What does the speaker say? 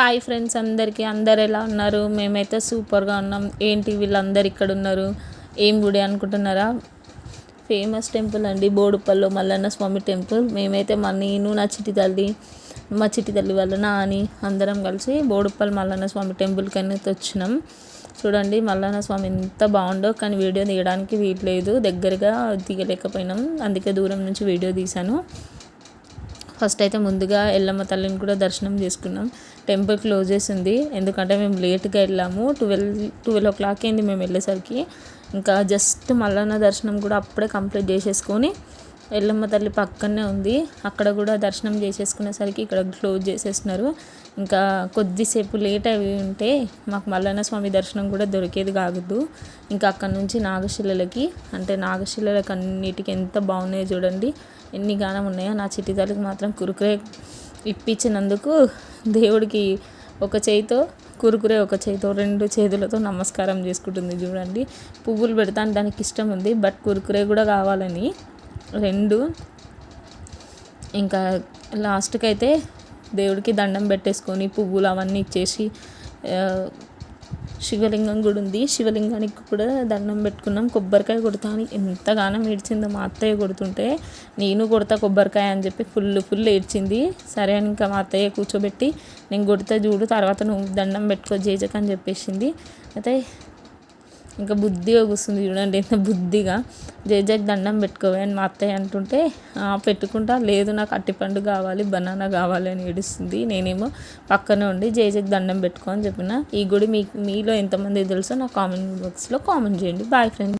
Hi friends అందరికీ. అందరు ఎలా ఉన్నారు? మేమైతే సూపర్గా ఉన్నాం. ఏంటి వీళ్ళందరు ఇక్కడ ఉన్నారు? ఏం గుడి అనుకుంటున్నారా? ఫేమస్ టెంపుల్ అండి. బోడుపల్లో మల్లన్న స్వామి టెంపుల్. మేమైతే మా నేను నా చిట్టి తల్లి మా చిట్టి తల్లి వాళ్ళ నాని అందరం కలిసి బోడుపల్లి మల్లన్న స్వామి టెంపుల్కి అయితే వచ్చినాం. చూడండి మల్లన్న స్వామి ఎంత బాగుండో కానీ వీడియో తీయడానికి వీట్లేదు దగ్గరగా దిగలేకపోయినాం. అందుకే దూరం నుంచి వీడియో తీశాను. ఫస్ట్ అయితే ముందుగా ఎల్లమ్మ తల్లిని కూడా దర్శనం చేసుకున్నాం. టెంపుల్ క్లోజ్ చేసింది. ఎందుకంటే మేము లేట్గా వెళ్ళాము. ట్వెల్వ్ ట్వెల్వ్ ఓ క్లాక్ అయింది మేము వెళ్ళేసరికి. ఇంకా జస్ట్ మల్లన్న దర్శనం కూడా అప్పుడే కంప్లీట్ చేసేసుకొని ఎల్లమ్మ తల్లి పక్కనే ఉంది. అక్కడ కూడా దర్శనం చేసేసుకునేసరికి ఇక్కడ క్లోజ్ చేసేస్తున్నారు. ఇంకా కొద్దిసేపు లేట్ అవి ఉంటే మాకు మల్లన్న స్వామి దర్శనం కూడా దొరికేది కాగద్దు ఇంకా అక్కడ నుంచి నాగశిలలకి అంటే నాగశిలలకు అన్నిటికీ ఎంత బాగున్నాయో చూడండి. ఎన్ని గానం ఉన్నాయో నా చిట్టి తల్లికి మాత్రం కురుకురే ఇప్పించినందుకు దేవుడికి ఒక చేయితో కురుకురే ఒక చేతితో రెండు చేతులతో నమస్కారం చేసుకుంటుంది చూడండి. పువ్వులు పెడతాను దానికి ఇష్టం ఉంది బట్ కురుకురే కూడా కావాలని. రెండు. ఇంకా లాస్ట్కి అయితే దేవుడికి దండం పెట్టేసుకొని పువ్వులు అవన్నీ ఇచ్చేసి శివలింగం కూడా ఉంది. శివలింగానికి కూడా దండం పెట్టుకున్నాం. కొబ్బరికాయ కొడతా అని ఎంతగానో ఏడ్చిందో మా అత్తయ్య కొడుతుంటే నేను కొడతా కొబ్బరికాయ అని చెప్పి ఫుల్ ఫుల్ ఏడ్చింది. సరే అని ఇంకా మా అత్తయ్య కూర్చోబెట్టి నేను కొడితే చూడు తర్వాత నువ్వు దండం పెట్టుకో జేజక్ అని చెప్పేసింది. అయితే ఇంకా బుద్ధిగా కూర్చుంది చూడండి ఎంత బుద్ధిగా. జేజక్ దండం పెట్టుకోవే అని మా అత్తయ్య అంటుంటే పెట్టుకుంటా. లేదు నాకు అట్టిపండు కావాలి బనానా కావాలి అని ఏడుస్తుంది. నేనేమో పక్కనే ఉండి జేజక్ దండం పెట్టుకో అని చెప్పిన. ఈ గుడి మీ మీలో ఎంతమంది తెలుసో నా కామెంట్ బాక్స్లో కామెంట్ చేయండి. Boy friend